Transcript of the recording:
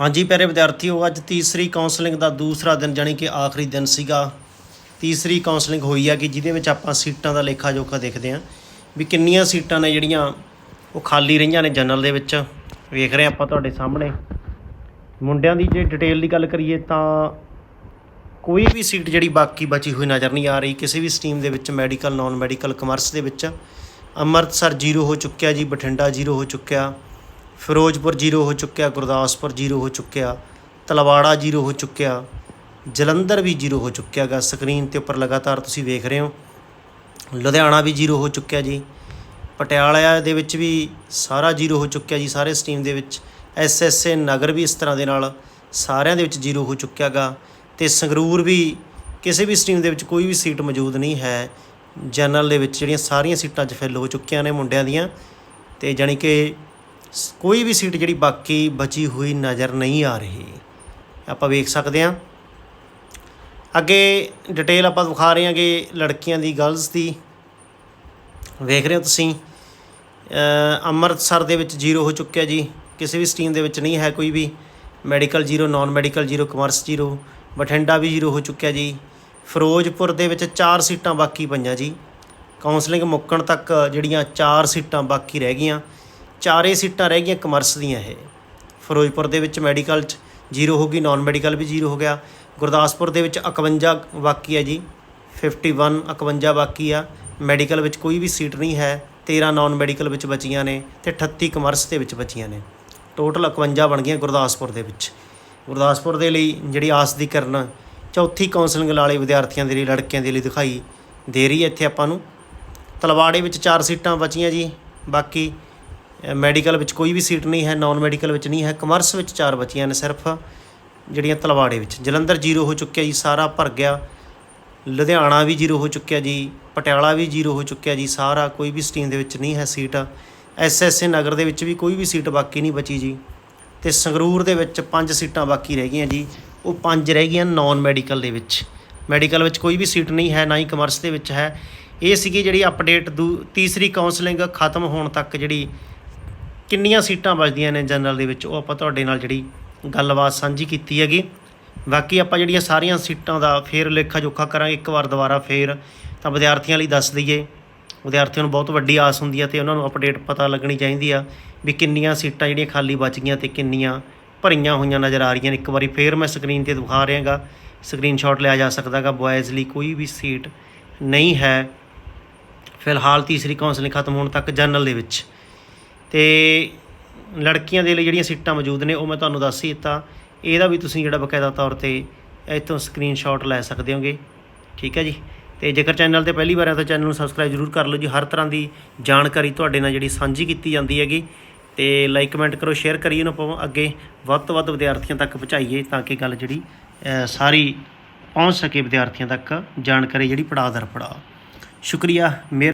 ਹਾਂਜੀ ਪਿਆਰੇ ਵਿਦਿਆਰਥੀਓ, ਅੱਜ ਤੀਸਰੀ ਕਾਉਂਸਲਿੰਗ ਦਾ ਦੂਸਰਾ ਦਿਨ, ਜਾਣੀ ਕਿ ਆਖਰੀ ਦਿਨ ਸੀਗਾ। ਤੀਸਰੀ ਕਾਉਂਸਲਿੰਗ ਹੋਈ ਆ ਕਿ ਜਿਹਦੇ ਵਿੱਚ ਆਪਾਂ ਸੀਟਾਂ ਦਾ ਲੇਖਾ ਜੋਖਾ ਦੇਖਦੇ ਹਾਂ ਵੀ ਕਿੰਨੀਆਂ ਸੀਟਾਂ ਨੇ ਜਿਹੜੀਆਂ ਉਹ ਖਾਲੀ ਰਹੀਆਂ ਨੇ ਜਨਰਲ ਦੇ ਵਿੱਚ। ਵੇਖ ਰਹੇ ਆਪਾਂ ਤੁਹਾਡੇ ਸਾਹਮਣੇ। ਮੁੰਡਿਆਂ ਦੀ ਜੇ ਡਿਟੇਲ ਦੀ ਗੱਲ ਕਰੀਏ ਤਾਂ ਕੋਈ ਵੀ ਸੀਟ ਜਿਹੜੀ ਬਾਕੀ ਬਚੀ ਹੋਈ ਨਜ਼ਰ ਨਹੀਂ ਆ ਰਹੀ। ਕਿਸੇ ਵੀ ਸਟਰੀਮ ਦੇ ਵਿੱਚ ਮੈਡੀਕਲ ਨਾਨ ਮੈਡੀਕਲ ਕਮਰਸ ਦੇ ਵਿੱਚ ਅੰਮ੍ਰਿਤਸਰ ਜ਼ੀਰੋ ਹੋ ਚੁੱਕਿਆ ਜੀ, ਬਠਿੰਡਾ ਜ਼ੀਰੋ ਹੋ ਚੁੱਕਿਆ। ਫਿਰੋਜ਼ਪੁਰ ਜ਼ੀਰੋ ਹੋ ਚੁੱਕਿਆ, ਗੁਰਦਾਸਪੁਰ ਜ਼ੀਰੋ ਹੋ ਚੁੱਕਿਆ, ਤਲਵਾੜਾ ਜ਼ੀਰੋ ਹੋ ਚੁੱਕਿਆ, ਜਲੰਧਰ ਵੀ ਜ਼ੀਰੋ ਹੋ ਚੁੱਕਿਆ ਗਾ। ਸਕਰੀਨ ਤੇ ਉੱਪਰ ਲਗਾਤਾਰ ਤੁਸੀਂ ਵੇਖ ਰਹੇ ਹੋ। ਲੁਧਿਆਣਾ ਵੀ ਜ਼ੀਰੋ ਹੋ ਚੁੱਕਿਆ ਜੀ। ਪਟਿਆਲਾ ਦੇ ਵਿੱਚ ਵੀ ਸਾਰਾ ਜ਼ੀਰੋ ਹੋ ਚੁੱਕਿਆ ਜੀ, ਸਾਰੇ ਸਟਰੀਮ ਦੇ ਵਿੱਚ। ਐਸਐਸਏ ਨਗਰ ਵੀ ਇਸ ਤਰ੍ਹਾਂ ਦੇ ਨਾਲ ਸਾਰਿਆਂ ਦੇ ਵਿੱਚ ਜ਼ੀਰੋ ਹੋ ਚੁੱਕਿਆ ਗਾ। ਤੇ ਸੰਗਰੂਰ ਵੀ ਕਿਸੇ ਵੀ ਸਟਰੀਮ ਦੇ ਵਿੱਚ ਕੋਈ ਵੀ ਸੀਟ ਮੌਜੂਦ ਨਹੀਂ ਹੈ। ਜਨਰਲ ਦੇ ਵਿੱਚ ਜਿਹੜੀਆਂ ਸਾਰੀਆਂ ਸੀਟਾਂ 'ਚ ਫਿਲ ਹੋ ਚੁੱਕੀਆਂ ਨੇ ਮੁੰਡਿਆਂ ਦੀਆਂ। ਤੇ ਜਾਣੀ ਕਿ ਕੋਈ ਵੀ ਸੀਟ ਜਿਹੜੀ ਬਾਕੀ ਬਚੀ ਹੋਈ ਨਜ਼ਰ ਨਹੀਂ ਆ ਰਹੀ। ਆਪਾਂ ਵੇਖ ਸਕਦੇ ਹਾਂ। ਅੱਗੇ ਡਿਟੇਲ ਆਪਾਂ ਦਿਖਾ ਰਹੇ ਹਾਂਗੇ ਲੜਕੀਆਂ ਦੀ ਗਰਲਸ ਦੀ। ਵੇਖ ਰਹੇ ਹੋ ਤੁਸੀਂ। ਅੰਮ੍ਰਿਤਸਰ ਦੇ ਵਿੱਚ ਜ਼ੀਰੋ ਹੋ ਚੁੱਕਿਆ ਜੀ। ਕਿਸੇ ਵੀ ਸਟਰੀਮ ਦੇ ਵਿੱਚ ਨਹੀਂ ਹੈ ਕੋਈ ਵੀ। Medical zero non medical zero commerce zero Bathinda ਵੀ ਜ਼ੀਰੋ ਹੋ ਚੁੱਕਿਆ ਜੀ। ਫਿਰੋਜ਼ਪੁਰ ਦੇ ਵਿੱਚ ਚਾਰ ਸੀਟਾਂ ਬਾਕੀ ਪਈਆਂ ਜੀ। ਕਾਉਂਸਲਿੰਗ ਮੁੱਕਣ ਤੱਕ ਜਿਹੜੀਆਂ ਚਾਰ ਸੀਟਾਂ ਬਾਕੀ ਰਹਿ ਗਈਆਂ। ਚਾਰੇ ਸੀਟਾਂ ਰਹਿ ਗਈਆਂ ਕਮਰਸ ਦੀਆਂ ਇਹ। ਫਿਰੋਜ਼ਪੁਰ ਦੇ ਵਿੱਚ ਮੈਡੀਕਲ 'ਚ ਜ਼ੀਰੋ ਹੋ ਗਈ ਨਾਨ ਮੈਡੀਕਲ ਵੀ ਜ਼ੀਰੋ ਹੋ ਗਿਆ। ਗੁਰਦਾਸਪੁਰ ਦੇ ਵਿੱਚ 51 ਬਾਕੀ ਹੈ ਜੀ 51 51 ਬਾਕੀ ਆ। ਮੈਡੀਕਲ ਵਿੱਚ ਕੋਈ ਵੀ ਸੀਟ ਨਹੀਂ ਹੈ 13 ਨਾਨ ਮੈਡੀਕਲ ਵਿੱਚ ਬਚੀਆਂ ਨੇ ਤੇ 38 ਕਮਰਸ ਦੇ ਵਿੱਚ ਬਚੀਆਂ ਨੇ। ਟੋਟਲ 51 ਬਣ ਗਈਆਂ ਗੁਰਦਾਸਪੁਰ ਦੇ ਵਿੱਚ। ਗੁਰਦਾਸਪੁਰ ਦੇ ਲਈ ਜਿਹੜੀ ਆਸ ਦੀ ਕਰਨ, ਚੌਥੀ ਕਾਉਂਸਲਿੰਗ ਵਾਲੇ ਵਿਦਿਆਰਥੀਆਂ ਦੇ ਲਈ, ਲੜਕਿਆਂ ਦੇ ਲਈ ਦਿਖਾਈ ਦੇ ਰਹੀ ਹੈ ਇੱਥੇ ਆਪਾਂ ਨੂੰ। ਤਲਵਾੜੇ ਵਿੱਚ ਚਾਰ ਸੀਟਾਂ ਬਚੀਆਂ ਜੀ, ਬਾਕੀ ਮੈਡੀਕਲ ਵਿੱਚ ਕੋਈ ਵੀ ਸੀਟ ਨਹੀਂ ਹੈ ਨਾਨ ਮੈਡੀਕਲ ਵਿੱਚ ਨਹੀਂ ਹੈ ਕਮਰਸ ਵਿੱਚ ਚਾਰ ਬਚੀਆਂ ਨੇ ਸਿਰਫ, ਜਿਹੜੀਆਂ ਤਲਵਾੜੇ ਵਿੱਚ। ਜਲੰਧਰ ਜ਼ੀਰੋ ਹੋ ਚੁੱਕਿਆ ਜੀ, ਸਾਰਾ ਭਰ ਗਿਆ। ਲੁਧਿਆਣਾ ਵੀ ਜ਼ੀਰੋ ਹੋ ਚੁੱਕਿਆ ਜੀ, ਪਟਿਆਲਾ ਵੀ ਜ਼ੀਰੋ ਹੋ ਚੁੱਕਿਆ ਜੀ, ਸਾਰਾ ਕੋਈ ਵੀ ਸਟਰੀਮ ਦੇ ਵਿੱਚ ਨਹੀਂ ਹੈ ਸੀਟ। ਐਸਐਸਏ ਨਗਰ ਦੇ ਵਿੱਚ ਵੀ ਕੋਈ ਵੀ ਸੀਟ ਬਾਕੀ ਨਹੀਂ ਬਚੀ ਜੀ। ਤੇ ਸੰਗਰੂਰ ਦੇ ਵਿੱਚ ਪੰਜ ਸੀਟਾਂ ਬਾਕੀ ਰਹਿ ਗਈਆਂ ਜੀ। ਉਹ ਪੰਜ ਰਹਿ ਗਈਆਂ ਨਾਨ ਮੈਡੀਕਲ ਦੇ ਵਿੱਚ। ਮੈਡੀਕਲ ਵਿੱਚ ਕੋਈ ਵੀ ਸੀਟ ਨਹੀਂ ਹੈ, ਨਾ ਹੀ ਕਮਰਸ ਦੇ ਵਿੱਚ ਹੈ। ਇਹ ਸੀਗੀ ਜਿਹੜੀ ਅਪਡੇਟ ਦੂ, ਤੀਸਰੀ ਕਾਉਂਸਲਿੰਗ ਖਤਮ ਹੋਣ ਤੱਕ ਜਿਹੜੀ ਕਿੰਨੀਆਂ ਸੀਟਾਂ ਬਚਦੀਆਂ ਨੇ ਜਨਰਲ ਦੇ ਵਿੱਚ? ਉਹ ਆਪਾਂ ਤੁਹਾਡੇ ਨਾਲ ਜਿਹੜੀ ਗੱਲਬਾਤ ਸਾਂਝੀ ਕੀਤੀ ਹੈਗੀ। ਬਾਕੀ ਆਪਾਂ ਜਿਹੜੀਆਂ ਸਾਰੀਆਂ ਸੀਟਾਂ ਦਾ ਫੇਰ ਲੇਖਾ ਜੋਖਾ ਕਰਾਂਗੇ, ਇੱਕ ਵਾਰ ਦੁਬਾਰਾ ਫੇਰ। ਤਾਂ ਵਿਦਿਆਰਥੀਆਂ ਲਈ ਦੱਸ ਦਈਏ। ਵਿਦਿਆਰਥੀਆਂ ਨੂੰ ਬਹੁਤ ਵੱਡੀ ਆਸ ਹੁੰਦੀ ਆ ਤੇ ਉਹਨਾਂ ਨੂੰ ਅਪਡੇਟ ਪਤਾ ਲੱਗਣੀ ਚਾਹੀਦੀ ਆ ਵੀ ਕਿੰਨੀਆਂ ਸੀਟਾਂ ਜਿਹੜੀਆਂ ਖਾਲੀ ਬਚ ਗਈਆਂ ਤੇ ਕਿੰਨੀਆਂ ਭਰੀਆਂ ਹੋਈਆਂ ਨਜ਼ਰ ਆ ਰਹੀਆਂ ਨੇ। ਇੱਕ ਵਾਰੀ ਫੇਰ ਮੈਂ ਸਕਰੀਨ ਤੇ ਦਿਖਾ ਰਿਹਾਗਾ। ਸਕਰੀਨਸ਼ਾਟ ਲਿਆ ਜਾ ਸਕਦਾਗਾ। ਬॉयਜ਼ ਲਈ ਕੋਈ ਵੀ ਸੀਟ ਨਹੀਂ ਹੈ। ਫਿਲਹਾਲ ਤੀਸਰੀ ਕਾਉਂਸਲਿੰਗ ਖਤਮ ਹੋਣ ਤੱਕ ਜਨਰਲ ਦੇ ਵਿੱਚ। ਤੇ ਲੜਕੀਆਂ ਦੇ ਲਈ ਜਿਹੜੀਆਂ ਸੀਟਾਂ ਮੌਜੂਦ ਨੇ, ਉਹ ਮੈਂ ਤੁਹਾਨੂੰ ਦੱਸ ਹੀ ਦਿੱਤਾ। ਇਹਦਾ ਵੀ ਤੁਸੀਂ ਜਿਹੜਾ ਬਕਾਇਦਾ ਤੌਰ ਤੇ ਇੱਥੋਂ ਸਕਰੀਨਸ਼ਾਟ ਲੈ ਸਕਦੇ ਹੋਗੇ। ਠੀਕ ਹੈ ਜੀ? ਤੇ ਜੇਕਰ ਚੈਨਲ ਤੇ ਪਹਿਲੀ ਵਾਰ ਆਏ ਤਾਂ ਚੈਨਲ ਨੂੰ ਸਬਸਕ੍ਰਾਈਬ ਜ਼ਰੂਰ ਕਰ ਲਓ ਜੀ। ਹਰ ਤਰ੍ਹਾਂ ਦੀ ਜਾਣਕਾਰੀ ਤੁਹਾਡੇ ਨਾਲ ਜਿਹੜੀ ਸਾਂਝੀ ਕੀਤੀ ਜਾਂਦੀ ਹੈਗੀ। ਤੇ ਲਾਈਕ ਕਮੈਂਟ ਕਰੋ ਸ਼ੇਅਰ ਕਰੀਏ ਨੂੰ ਆਪਾਂ ਅੱਗੇ ਵੱਧ ਤੋਂ ਵੱਧ ਵਿਦਿਆਰਥੀਆਂ ਤੱਕ ਪਹੁੰਚਾਈਏ ਤਾਂ ਕਿ ਗੱਲ ਜਿਹੜੀ ਸਾਰੀ ਪਹੁੰਚ ਸਕੇ ਵਿਦਿਆਰਥੀਆਂ ਤੱਕ ਜਾਣਕਾਰੀ ਜਿਹੜੀ ਪੜਾਅ ਦਰ ਪੜਾਅ ਸ਼ੁਕਰੀਆ। ਮੇਰ